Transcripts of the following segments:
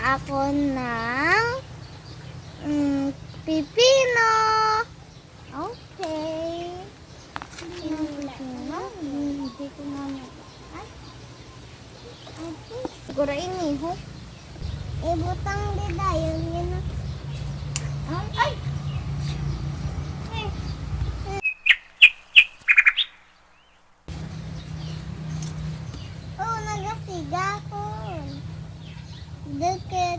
gumawa ako ng mm, pipino. Okay. Hindi ko na Siguro ini, ho? Ibutang dida. Okay,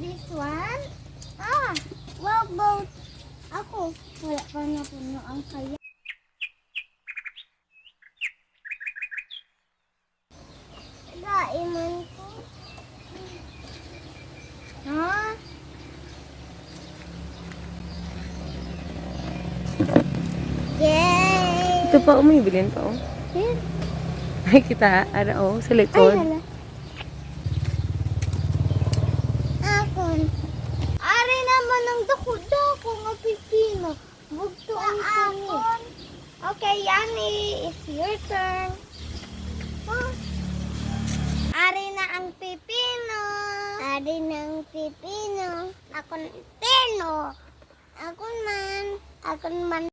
this one. Ah, what about ako? Wala pa na puno ang kaya. Gaiman ko. Ha? Yay! Ito pa, umibilin pa, oh. Here. Ay, kita, ano, oh, sa Ay, likod. hala. Akon. Ari naman ang dako-dako nga pipino. Bugto ang akon. Okay, Yani, it's your turn. Huh? Ari na ang pipino. Ari na ang pipino. Akon pino. Akon man. Akon man